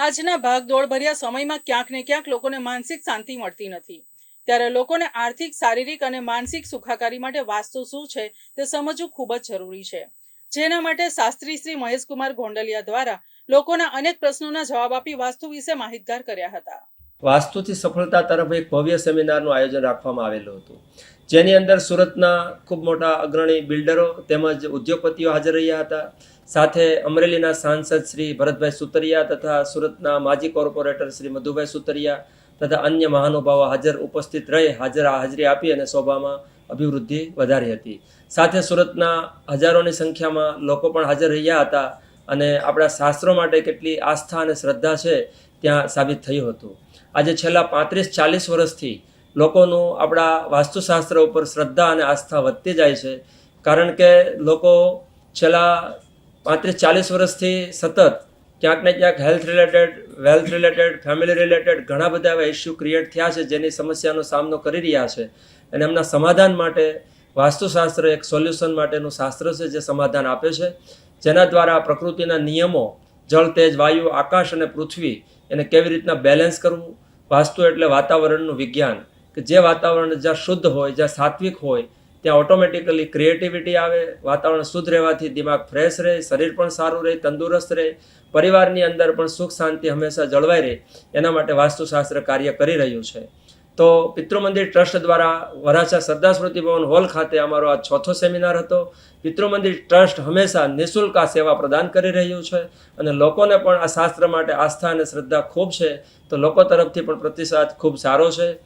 આજના ભાગદોડભર્યા સમયમાં ક્યાંક ને ક્યાંક લોકોને માનસિક શાંતિ મળતી નથી. ત્યારે લોકોને આર્થિક, શારીરિક અને માનસિક સુખાકારી માટે વાસ્તુ શું છે તે સમજવું ખૂબ જ જરૂરી છે. જેના માટે શાસ્ત્રી શ્રી મહેશકુમાર ગોંડલિયા દ્વારા લોકોના અનેક પ્રશ્નોના જવાબ આપી વાસ્તુ વિશે માહિતગાર કર્યા હતા. વાસ્તુથી સફળતા તરફ એક ભવ્ય સેમિનારનું આયોજન રાખવામાં આવેલું હતું. જેની અંદર સુરતના ખૂબ મોટા અગ્રણી બિલ્ડરો તેમજ ઉદ્યોગપતિઓ હાજર રહ્યા હતા. સાથે અમરેલીના સાંસદ શ્રી ભરતભાઈ સુતરિયા તથા સુરતના માજી કોર્પોરેટર શ્રી મધુભાઈ સુતરિયા તથા અન્ય મહાનુભાવો હાજર ઉપસ્થિત રહી હાજર હાજરી આપી અને શોભામાં અભિવૃદ્ધિ વધારી હતી. સાથે સુરતના હજારોની સંખ્યામાં લોકો પણ હાજર રહ્યા હતા અને આપણા શાસ્ત્રો માટે કેટલી આસ્થા અને શ્રદ્ધા છે ત્યાં સાબિત થયું હતું. આજે છેલ્લા પાંત્રીસ, ચાલીસ વર્ષથી લોકોનું આપણા વાસ્તુશાસ્ત્ર ઉપર શ્રદ્ધા અને આસ્થા વધતી જાય છે. કારણ કે લોકો છેલ્લા પાંત્રીસ, ચાલીસ વર્ષથી સતત ક્યાંક ને ક્યાંક health related wealth related family related ઘણા બધા એવા ઇસ્યુ ક્રિએટ થયા છે જેની સમસ્યાનો સામનો કરી રહ્યા છે. અને એમના સમાધાન માટે વાસ્તુશાસ્ત્ર એક સોલ્યુશન માટેનું શાસ્ત્ર છે જે સમાધાન આપે છે. જેના દ્વારા પ્રકૃતિના નિયમો જળ, તેજ, વાયુ, આકાશ અને પૃથ્વી એને કેવી રીતના બેલેન્સ કરવું? વાસ્તુ એટલે વાતાવરણનું વિજ્ઞાન કે જે વાતાવરણ જ્યાં શુદ્ધ હોય, જ્યાં સાત્વિક હોય, ત્યાં ઓટોમેટિકલી ક્રિએટિવિટી આવે, વાતાવરણ શુદ્ધ રહેવાથી દિમાગ ફ્રેશ રહે, શરીર પણ સારું રહે, તંદુરસ્ત રહે, પરિવારની અંદર પણ સુખ શાંતિ હંમેશા જળવાઈ રહે. એના માટે વાસ્તુશાસ્ત્ર કાર્ય કરી રહ્યું છે. તો પિતૃમંદિર ટ્રસ્ટ દ્વારા વરાછા સરદાર સ્મૃતિ ભવન હોલ ખાતે અમારો આ ચોથો સેમિનાર હતો. પિતૃમંદિર ટ્રસ્ટ હંમેશા નિઃશુલ્ક આ સેવા પ્રદાન કરી રહ્યું છે અને લોકોને પણ આ શાસ્ત્ર માટે આસ્થા અને શ્રદ્ધા ખૂબ છે. તો લોકો તરફથી પણ પ્રતિસાદ ખૂબ સારો છે.